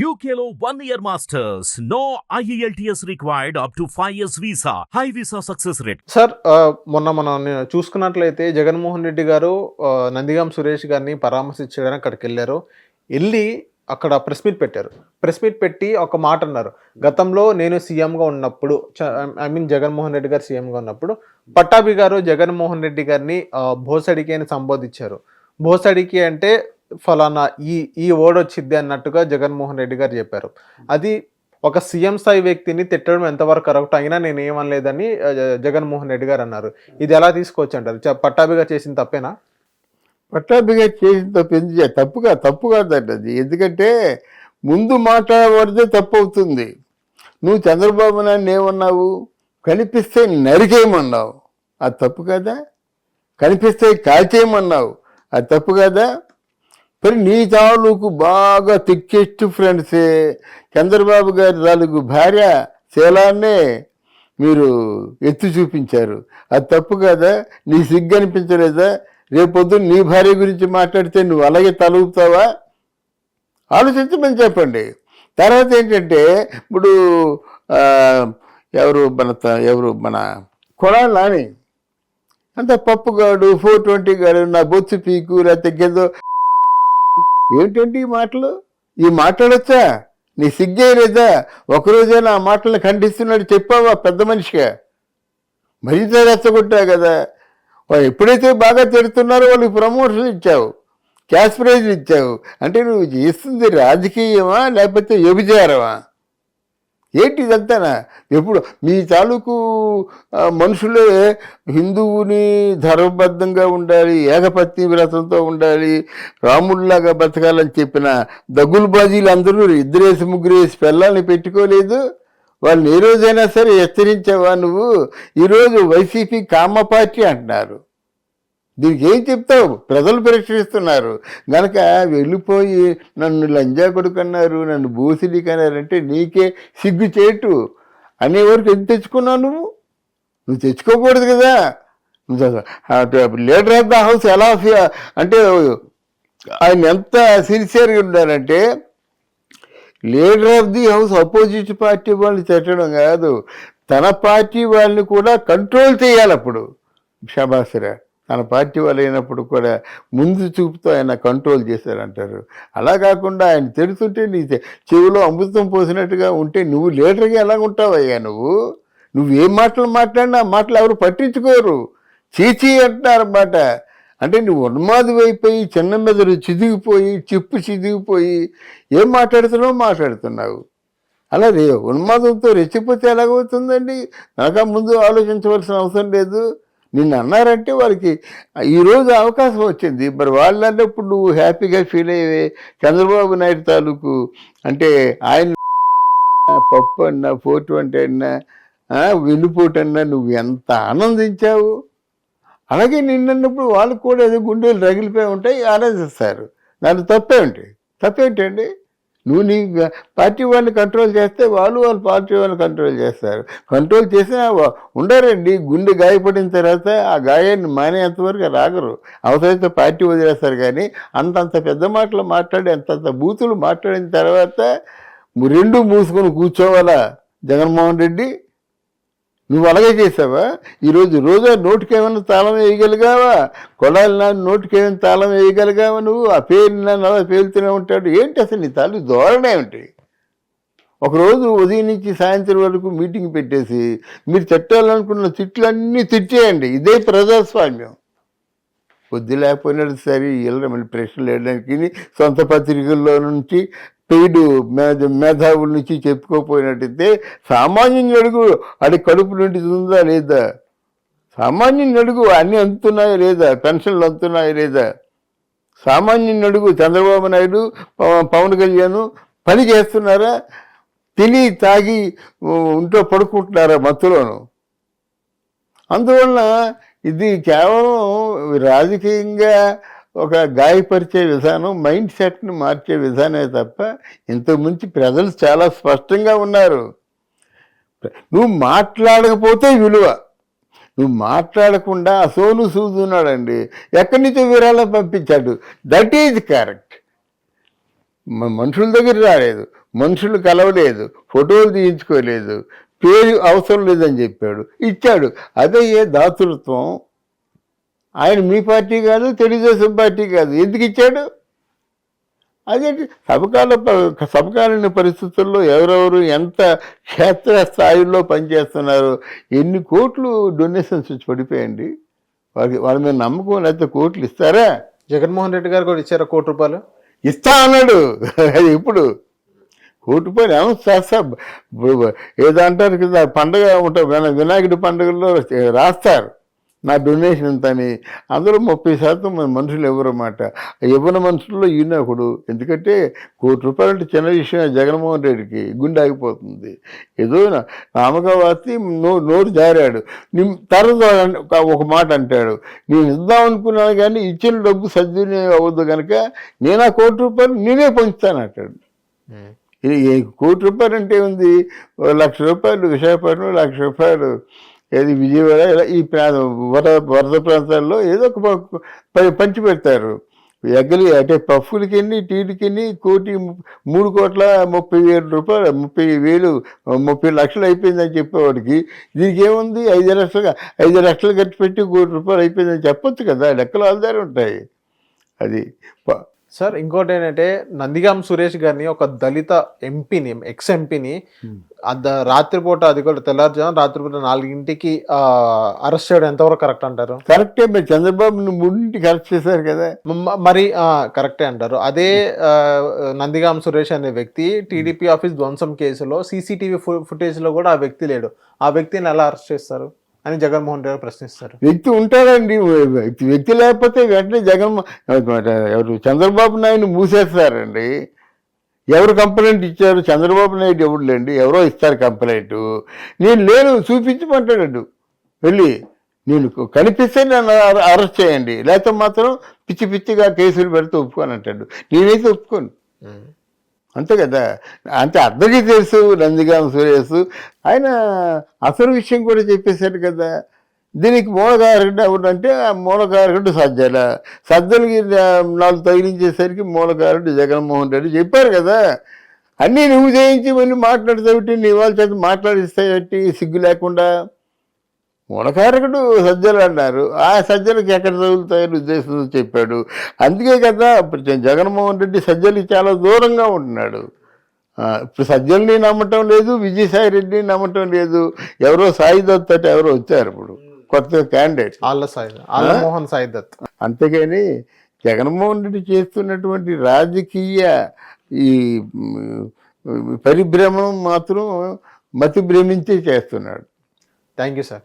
యూకేలో one year masters no IELTS required up to five years visa high visa success rate sir మొన్న మనం చూసుకున్నట్లయితే జగన్మోహన్ రెడ్డి గారు uh, Nandigam Suresh గారిని పరామర్శించడానికి అక్కడికి వెళ్ళారు. వెళ్ళి అక్కడ ప్రెస్ మీట్ పెట్టారు. ప్రెస్ మీట్ పెట్టి ఒక మాట అన్నారు. గతంలో నేను సీఎంగా ఉన్నప్పుడు ఐ మీన్ జగన్మోహన్ రెడ్డి గారు సీఎంగా ఉన్నప్పుడు పట్టాభి గారు జగన్మోహన్ రెడ్డి గారిని uh, భోసడికి అని సంబోధించారు. భోసడికి అంటే ఫలానా ఈ ఈ ఓడ్ వచ్చింది అన్నట్టుగా జగన్మోహన్ రెడ్డి గారు చెప్పారు. అది ఒక సీఎం స్థాయి వ్యక్తిని తిట్టడం ఎంతవరకు కరెక్ట్ అయినా నేను ఏమనలేదని జగన్మోహన్ రెడ్డి గారు అన్నారు. ఇది ఎలా తీసుకోవచ్చు అంటారు? పట్టాభిగా చేసిన తప్పేనా? పట్టాభిగా చేసిన తప్పు ఎందుకు తప్పుగా తప్పు కాదండి అది. ఎందుకంటే ముందు మాట్లాడబడితే తప్పు అవుతుంది. నువ్వు చంద్రబాబు నాయుడు ఏమన్నావు? కనిపిస్తే నరికేయమన్నావు. అది తప్పు కదా? కనిపిస్తే కాల్చేయమన్నావు. అది తప్పు కదా? మరి నీ తాలూకు బాగా తిక్కెస్ట్ ఫ్రెండ్సే. చంద్రబాబు గారి తాలూకు భార్య శీలాన్నే మీరు ఎత్తి చూపించారు. అది తప్పు కదా? నీ సిగ్గు అనిపించలేదా? రేపొద్దు నీ భార్య గురించి మాట్లాడితే నువ్వు అలాగే తలుపుతావా? ఆలోచించమని చెప్పండి. తర్వాత ఏంటంటే ఇప్పుడు ఎవరు మన త- ఎవరు మన కొడాలి నాని. అంత పప్పుగాడు ఫోర్ ట్వంటీ గాడు నా బొత్తు పీకు లేకపోతే గేదో ఏమిటండి ఈ మాటలు? ఈ మాట్లాడొచ్చా? నీ సిగ్గే లేదా? ఒకరోజైనా ఆ మాటలను ఖండిస్తున్నాడు చెప్పావా పెద్ద మనిషిగా? మరింత రెచ్చగొట్టావు కదా. వాళ్ళు ఎప్పుడైతే బాగా తిడుతున్నారో వాళ్ళకి ప్రమోషన్ ఇచ్చావు క్యాష్ ప్రైజ్ ఇచ్చావు అంటే నువ్వు చేస్తుంది రాజకీయమా లేకపోతే వ్యభిచారమా? ఏంటి ఇదంతానా ఎప్పుడు మీ తాలూకు మనుషులే హిందువుని ధర్మబద్ధంగా ఉండాలి ఏకపత్ని వ్రతంతో ఉండాలి రాముడిలాగా బతకాలని చెప్పిన దగులు బాజీలు అందరూ ఇద్దరేసి ముగ్గురేసి పిల్లల్ని పెట్టుకోలేదు? వాళ్ళని ఏ రోజైనా సరే హెచ్చరించావా నువ్వు? ఈరోజు వైసీపీ కామ పార్టీ అంటున్నారు. దీనికి ఏం చెప్తావు? ప్రజలు పరీక్షిస్తున్నారు. గనక వెళ్ళిపోయి నన్ను లంజా కొడుకన్నారు నన్ను బూసిడికి అన్నారంటే నీకే సిగ్గు చేటు. అనేవరకు ఎంత తెచ్చుకున్నావు నువ్వు? నువ్వు తెచ్చుకోకూడదు కదా. లీడర్ ఆఫ్ ద హౌస్ ఎలా అంటే ఆయన ఎంత సిన్సియర్గా ఉన్నారంటే leader of the house opposite party వాళ్ళని తిట్టడం కాదు. తన పార్టీ వాళ్ళని కూడా కంట్రోల్ చేయాలి అప్పుడు. షబాసరా తన పార్టీ వాళ్ళు అయినప్పుడు కూడా ముందు చూపుతో ఆయన కంట్రోల్ చేశారంటారు. అలా కాకుండా ఆయన తిడుతుంటే నీ చెవిలో అమృతం పోసినట్టుగా ఉంటే నువ్వు లీడర్గా ఎలా ఉంటావయ్యా నువ్వు? నువ్వు ఏం మాటలు మాట్లాడినా మాటలు ఎవరు పట్టించుకోరు. చీచీ అంటున్నారన్నమాట. అంటే నువ్వు ఉన్మాది అయిపోయి చిన్న మెదడు చిదిగిపోయి చిప్పు చిదిగిపోయి ఏం మాట్లాడుతున్నావు మాట్లాడుతున్నావు. అలాగే ఉన్మాదంతో రెచ్చిపోతే ఎలాగవుతుందండి? నాకా ముందు ఆలోచించవలసిన అవసరం లేదు. నిన్ను అన్నారంటే వాళ్ళకి ఈరోజు అవకాశం వచ్చింది. మరి వాళ్ళు అన్నప్పుడు నువ్వు హ్యాపీగా ఫీల్ అయ్యే చంద్రబాబు నాయుడు తాలూకు అంటే ఆయన పప్పు అన్నా ఫోర్ ట్వంటీ అన్నా ఆ, వెన్నుపోటు అన్నా నువ్వు ఎంత ఆనందించావు? అలాగే నిన్నప్పుడు వాళ్ళకు కూడా ఏదో గుండెలు రగిలిపోయి ఉంటాయి. ఆనందిస్తారు దాంట్లో తప్పేమిటి తప్పేంటండి? నువ్వు నీ పార్టీ వాళ్ళని కంట్రోల్ చేస్తే వాళ్ళు వాళ్ళ పార్టీ వాళ్ళని కంట్రోల్ చేస్తారు. కంట్రోల్ చేసినా ఉండరండి. గుండె గాయపడిన తర్వాత ఆ గాయాన్ని మానేంత వరకు రాగరు. అవసరమైతే పార్టీ వదిలేస్తారు కానీ అంతంత పెద్ద మాటలు మాట్లాడి అంతంత బూతులు మాట్లాడిన తర్వాత రెండు మూసుకొని కూర్చోవాలా జగన్మోహన్ రెడ్డి? నువ్వు అలాగే చేసావా? ఈరోజు రోజా నోటికేమైనా తాళం వేయగలిగావా? కొడాలి నాన్న నోటికి ఏమైనా తాళం వేయగలిగావా నువ్వు? ఆ పేరు నాన్న అలా పేలుతూనే ఉంటాడు. ఏంటి అసలు నీ తాళి ధోరణి ఏమిటి? ఒకరోజు ఉదయం నుంచి సాయంత్రం వరకు మీటింగ్ పెట్టేసి మీరు తిట్టాలనుకున్న తిట్లన్నీ తిట్టేయండి. ఇదే ప్రజాస్వామ్యం. కొద్ది లేకపోయినట్టు సరే వీళ్ళ మళ్ళీ ప్రశ్నలు వేయడానికి సొంత పత్రికల్లో నుంచి పెయిడ్ మేధావుల నుంచి చెప్పుకోపోయినట్టయితే సామాన్యుని అడుగు అది కడుపు నుండి ఉందా లేదా? సామాన్యుని అడుగు అన్నీ అందుతున్నాయా లేదా? పెన్షన్లు అందుతున్నాయా లేదా? సామాన్యుని అడుగు చంద్రబాబు నాయుడు పవన్ కళ్యాణ్ పని చేస్తున్నారా? తిని తాగి ఉ, ఇంట్లో పడుకుంటున్నారా మత్తులోను? అందువలన ఇది కేవలం రాజకీయంగా ఒక గాయపరిచే విధానం మైండ్ సెట్ని మార్చే విధానమే తప్ప ఇంతకుమించి ప్రజలు చాలా స్పష్టంగా ఉన్నారు. నువ్వు మాట్లాడకపోతే విలువ. నువ్వు మాట్లాడకుండా అసోను సూదున్నాడండి. ఎక్కడి నుంచో విరాళం పంపించాడు. దట్ ఈజ్ కరెక్ట్ మనుషుల దగ్గర రాలేదు. మనుషులు కలవలేదు. ఫోటోలు తీయించుకోలేదు. పేరు అవసరం లేదని చెప్పాడు. ఇచ్చాడు. అదే ఏ దాతృత్వం? ఆయన మీ పార్టీ కాదు తెలుగుదేశం పార్టీ కాదు. ఎందుకు ఇచ్చాడు? అదేంటి సబకాల ప- సమకాలీన పరిస్థితుల్లో ఎవరెవరు ఎంత క్షేత్ర స్థాయిలో పనిచేస్తున్నారు ఎన్ని కోట్లు డొనేషన్స్ వచ్చి పడిపోయండి? వాళ్ళకి వాళ్ళ మీద నమ్మకం లేకపోతే కోట్లు ఇస్తారా? జగన్మోహన్ రెడ్డి గారు కూడా ఇచ్చారు కోటి రూపాయలు? ఇస్తా అన్నాడు. అది ఇప్పుడు కోటి రూపాయలు ఏమో చేస్తా. బ- బ- ఏదో అంటారు కదా పండగ వినాయకుడి పండుగల్లో రాస్తారు. నా డొనేషన్ ఎంత అని. అందులో ముప్పై శాతం మన మనుషులు ఎవరన్నమాట ఇవ్వని మనుషుల్లో ఈయన ఒకడు. ఎందుకంటే కోటి రూపాయలు అంటే చిన్న విషయం జగన్మోహన్ రెడ్డికి. గుండె ఆగిపోతుంది. ఏదో నా- నామగా వార్తి నో నోరు జారాడు. నీ తర్వాత ఒక- మాట అంటాడు. నేను ఇద్దాం అనుకున్నాను కానీ ఇచ్చిన డబ్బు సద్వినియోగం అవ్వద్దు కనుక నేను ఆ కోటి రూపాయలు నేనే పంచుతాను అంటాడు. కోటి రూపాయలు అంటే ఉంది లక్ష రూపాయలు విశాఖపట్నం లక్ష రూపాయలు. ఏది విజయవాడ ఇలా ఈ ప్రా వరద వరద ప్రాంతాల్లో ఏదో ఒక ప- పంచి పెడతారు. ఎగ్గలి అంటే పఫ్ఫులకి టీలకి కోటి మూడు కోట్ల ముప్పై వేలు రూపాయలు ముప్పై వేలు ముప్పై లక్షలు అయిపోయిందని చెప్పేవాడికి. దీనికి ఏముంది? ఐదు లక్షలు ఐదు లక్షలు ఖర్చు పెట్టి కోటి రూపాయలు అయిపోయిందని చెప్పొచ్చు కదా. లెక్కలు ఆధారం ఉంటాయి. అది. ప- సార్ ఇంకోటి ఏంటంటే నందిగాం సురేష్ గారిని ఒక దళిత ఎంపీని ఎక్స్ ఎంపీని అద్ద రాత్రిపూట అది కూడా తెల్లారుజాము రాత్రిపూట నాలుగింటికి అరెస్ట్ చేయడం ఎంతవరకు కరెక్ట్ అంటారు? కరెక్టే మరి చంద్రబాబుని మూడింటికి అరెస్ట్ చేశారు కదా. మరి కరెక్టే అంటారు. అదే నందిగాం సురేష్ అనే వ్యక్తి టీడీపీ ఆఫీస్ ధ్వంసం కేసులో సీసీటీవీ ఫుటేజ్లో కూడా ఆ వ్యక్తి లేడు. ఆ వ్యక్తిని ఎలా అరెస్ట్ చేస్తారు? అని జగన్మోహన్ రెడ్డి ప్రశ్నిస్తారు. వ్యక్తి ఉంటాడండి వ్యక్తి లేకపోతే వెంటనే జగన్ ఎవరు చంద్రబాబు నాయుడు మూసేస్తారండి. ఎవరు కంప్లైంట్ ఇచ్చారు? చంద్రబాబు నాయుడు ఎవరు లేండి? ఎవరో ఇస్తారు కంప్లైంట్. నేను లేను చూపించమంటాడు వెళ్ళి నేను కనిపిస్తే నన్ను అర- అరెస్ట్ చేయండి. లేకపోతే మాత్రం పిచ్చి పిచ్చిగా కేసులు పెడితే ఒప్పుకోను అంటాడు నేనైతే ఒప్పుకోను. అంతే కదా. అంటే అందరికీ తెలుసు నందిగాం సురేష్. ఆయన అసలు విషయం కూడా చెప్పేశాడు కదా. దీనికి మూలకారకుడు ఎవరంటే ఆ మూలకారకుడు సజ్జల. సజ్జలకి నాలుగు తగిలించేసరికి మూలకారుడు జగన్మోహన్ రెడ్డి చెప్పారు కదా. అన్నీ నువ్వు చేయించి మళ్ళీ మాట్లాడతావుటి నీ వాళ్ళ చేత మాట్లాడిస్తాయి సిగ్గు లేకుండా. మూలకారకుడు సజ్జలు అన్నారు. ఆ సజ్జలకి ఎక్కడ తగులుతాయని ఉద్దేశంతో చెప్పాడు. అందుకే కదా ఇప్పుడు జగన్మోహన్ రెడ్డి సజ్జలకి చాలా దూరంగా ఉంటున్నాడు. ఇప్పుడు సజ్జల్ని నమ్మటం లేదు విజయసాయి రెడ్డిని నమ్మటం లేదు. ఎవరో సాయి దత్ అంటే ఎవరో వచ్చారు ఇప్పుడు. కొత్త క్యాండిడేట్. ఆళ్ళ సాయి మోహన్ సాయి దత్. అంతేగాని జగన్మోహన్ రెడ్డి చేస్తున్నటువంటి రాజకీయ ఈ మ్, పరిభ్రమణం మాత్రం మతి భ్రమించే చేస్తున్నాడు. Thank you sir.